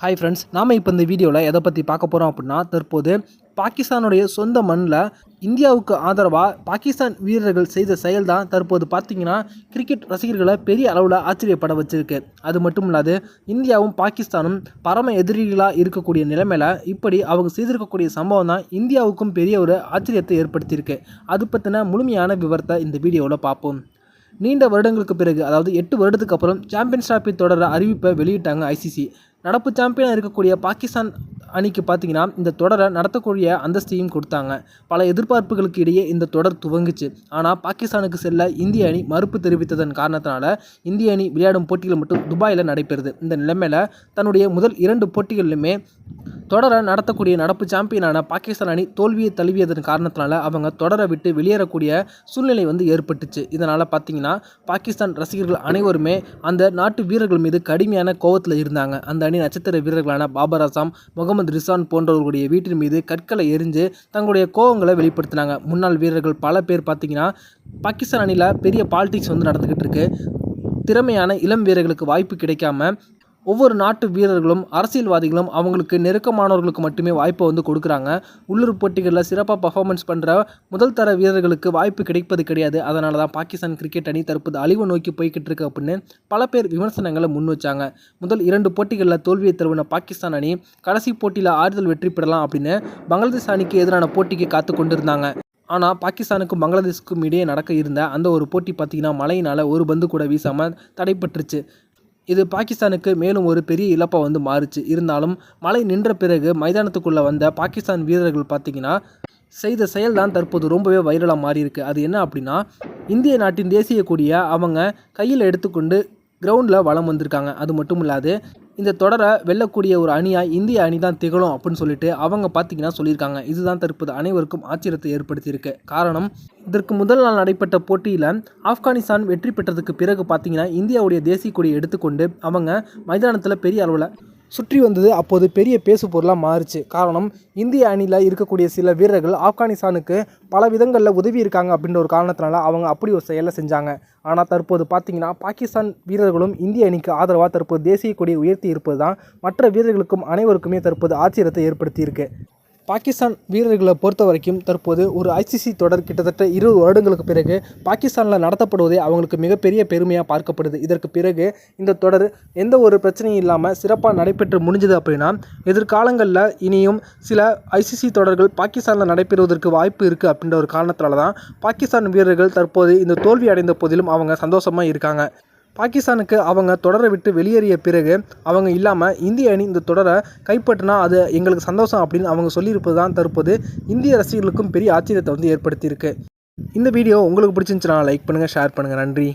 Hi friends நாம் இப்போ இந்த வீடியோவில் எதை பற்றி பார்க்க போகிறோம் அப்படின்னா தற்போது பாகிஸ்தானுடைய சொந்த மண்ணில் இந்தியாவுக்கு ஆதரவாக பாகிஸ்தான் வீரர்கள் செய்த செயல் தான் தற்போது பார்த்திங்கன்னா கிரிக்கெட் ரசிகர்களை பெரிய அளவில் ஆச்சரியப்பட வச்சிருக்கு. அது மட்டும் இல்லாது இந்தியாவும் பாகிஸ்தானும் பரம எதிரிகளாக இருக்கக்கூடிய நிலைமையில் இப்படி அவங்க செய்திருக்கக்கூடிய சம்பவம் தான் இந்தியாவுக்கும் பெரிய ஒரு ஆச்சரியத்தை ஏற்படுத்தியிருக்கு. அது பற்றின முழுமையான விவரத்தை இந்த வீடியோவில் பார்ப்போம். நீண்ட வருடங்களுக்கு பிறகு அதாவது எட்டு வருடத்துக்கு அப்புறம் சாம்பியன்ஸ் டிராஃபி தொடர அறிவிப்பை வெளியிட்டாங்க ஐசிசி நடப்பு சாம்பியனாக இருக்கக்கூடிய பாகிஸ்தான் அணிக்கு பார்த்தீங்கன்னா இந்த தொடரை நடத்தக்கூடிய அந்தஸ்தையும் கொடுத்தாங்க. பல எதிர்பார்ப்புகளுக்கு இடையே இந்த தொடர் துவங்குச்சு. ஆனால் பாகிஸ்தானுக்கு செல்ல இந்திய அணி மறுப்பு தெரிவித்ததன் காரணத்தினால இந்திய அணி விளையாடும் போட்டிகள் மட்டும் துபாயில் நடைபெறுது. இந்த நிலைமையில் தன்னுடைய முதல் இரண்டு போட்டிகளிலுமே தொடரை நடத்தக்கூடிய நடப்பு சாம்பியனான பாகிஸ்தான் அணி தோல்வியை தழுவியதன் காரணத்தினால அவங்க தொடரை விட்டு வெளியேறக்கூடிய சூழ்நிலை வந்து ஏற்பட்டுச்சு. இதனால் பார்த்தீங்கன்னா பாகிஸ்தான் ரசிகர்கள் அனைவருமே அந்த நாட்டு வீரர்கள் மீது கடுமையான கோவத்தில் இருந்தாங்க. அந்த அணி நட்சத்திர வீரர்களான பாபர் அசாம் முகமது ரிசான் போன்றவர்களுடைய வீட்டின் மீது கற்களை எரிஞ்சு தங்களுடைய கோவங்களை வெளிப்படுத்தினாங்க. முன்னாள் வீரர்கள் பல பேர் பார்த்தீங்கன்னா பாகிஸ்தான் அணியில் பெரிய பாலிடிக்ஸ் வந்து நடந்துக்கிட்டு இருக்கு. திறமையான இளம் வீரர்களுக்கு வாய்ப்பு கிடைக்காம ஒவ்வொரு நாட்டு வீரர்களும் அரசியல்வாதிகளும் அவங்களுக்கு நெருக்கமானவர்களுக்கு மட்டுமே வாய்ப்பை வந்து கொடுக்குறாங்க. உள்ளூர் போட்டிகளில் சிறப்பாக பர்ஃபார்மன்ஸ் பண்ணுற முதல் தர வீரர்களுக்கு வாய்ப்பு கிடைப்பது கிடையாது. அதனால தான் பாகிஸ்தான் கிரிக்கெட் அணி தற்போது அழிவு நோக்கி போய்கிட்டு இருக்கு அப்படின்னு பல பேர் விமர்சனங்களை முன் வச்சாங்க. முதல் இரண்டு போட்டிகளில் தோல்வியை தருவன பாகிஸ்தான் அணி கடைசி போட்டியில் ஆறுதல் வெற்றி பெறலாம் அப்படின்னு பங்களாதேஷ் அணிக்கு எதிரான போட்டிக்கு காத்து கொண்டிருந்தாங்க. ஆனால் பாகிஸ்தானுக்கும் பங்களாதேஷுக்கும் இடையே நடக்க இருந்த அந்த ஒரு போட்டி பார்த்திங்கன்னா மழையினால் ஒரு பந்து கூட வீசாமல் தடைப்பட்டுருச்சு இது பாகிஸ்தானுக்கு மேலும் ஒரு பெரிய இழப்பாக வந்து மாறுச்சு. இருந்தாலும் மழை நின்ற பிறகு மைதானத்துக்குள்ளே வந்த பாகிஸ்தான் வீரர்கள் பார்த்திங்கன்னா செய்த செயல் தான் தற்போது ரொம்பவே வைரலாக மாறியிருக்கு. அது என்ன அப்படின்னா இந்திய நாட்டின் தேசிய கொடியை அவங்க கையில் எடுத்துக்கொண்டு கிரவுண்டில் வளம் வந்திருக்காங்க. அது மட்டும் இல்லாது இந்த தொடரை வெல்லக்கூடிய ஒரு அணியாக இந்திய அணி தான் திகழும் அப்படின்னு சொல்லிட்டு அவங்க பார்த்தீங்கன்னா சொல்லியிருக்காங்க. இதுதான் தற்போது அனைவருக்கும் ஆச்சரியத்தை ஏற்படுத்தியிருக்கு. காரணம் இதற்கு முதல் நாள் நடைபெற்ற போட்டியில் ஆப்கானிஸ்தான் வெற்றி பெற்றதுக்கு பிறகு பார்த்தீங்கன்னா இந்தியாவுடைய தேசிய கொடியை எடுத்துக்கொண்டு அவங்க மைதானத்தில் பெரிய அளவில் சுற்றி வந்தது. அப்போது பெரிய பேசு பொருளாக மாறுச்சு. காரணம் இந்திய அணியில் இருக்கக்கூடிய சில வீரர்கள் ஆப்கானிஸ்தானுக்கு பல விதங்களில் உதவி இருக்காங்க அப்படின்ற ஒரு காரணத்தினால அவங்க அப்படி ஒரு செயலை செஞ்சாங்க. ஆனால் தற்போது பார்த்தீங்கன்னா பாகிஸ்தான் வீரர்களும் இந்திய அணிக்கு ஆதரவாக தற்போது தேசிய கொடியை உயர்த்தி இருப்பது தான் மற்ற வீரர்களுக்கும் அனைவருக்குமே தற்போது ஆச்சரியத்தை ஏற்படுத்தியிருக்கு. பாகிஸ்தான் வீரர்களை பொறுத்த வரைக்கும் தற்போது ஒரு ஐசிசி தொடர் கிட்டத்தட்ட இருபது வருடங்களுக்கு பிறகு பாகிஸ்தானில் நடத்தப்படுவதே அவங்களுக்கு மிகப்பெரிய பெருமையாக பார்க்கப்படுது. இதற்கு பிறகு இந்த தொடர் எந்த ஒரு பிரச்சனையும் இல்லாமல் சிறப்பாக நடைபெற்று முடிஞ்சது அப்படின்னா எதிர்காலங்களில் இனியும் சில ஐசிசி தொடர்கள் பாகிஸ்தானில் நடைபெறுவதற்கு வாய்ப்பு இருக்குது அப்படின்ற ஒரு காரணத்தால் தான் பாகிஸ்தான் வீரர்கள் தற்போது இந்த தோல்வி அடைந்த போதிலும் அவங்க சந்தோஷமாக இருக்காங்க. பாகிஸ்தானுக்கு அவங்க தொடரை விட்டு வெளியேறிய பிறகு அவங்க இல்லாமல் இந்திய அணி இந்த தொடரை கைப்பற்றினா அது எங்களுக்கு சந்தோஷம் அப்படின்னு அவங்க சொல்லியிருப்பது தான் தற்போது இந்திய ரசிகர்களுக்கும் பெரிய ஆச்சரியத்தை வந்து ஏற்படுத்தியிருக்கு. இந்த வீடியோ உங்களுக்கு பிடிச்சிருந்துச்சுன்னா லைக் பண்ணுங்கள் ஷேர் பண்ணுங்கள் நன்றி.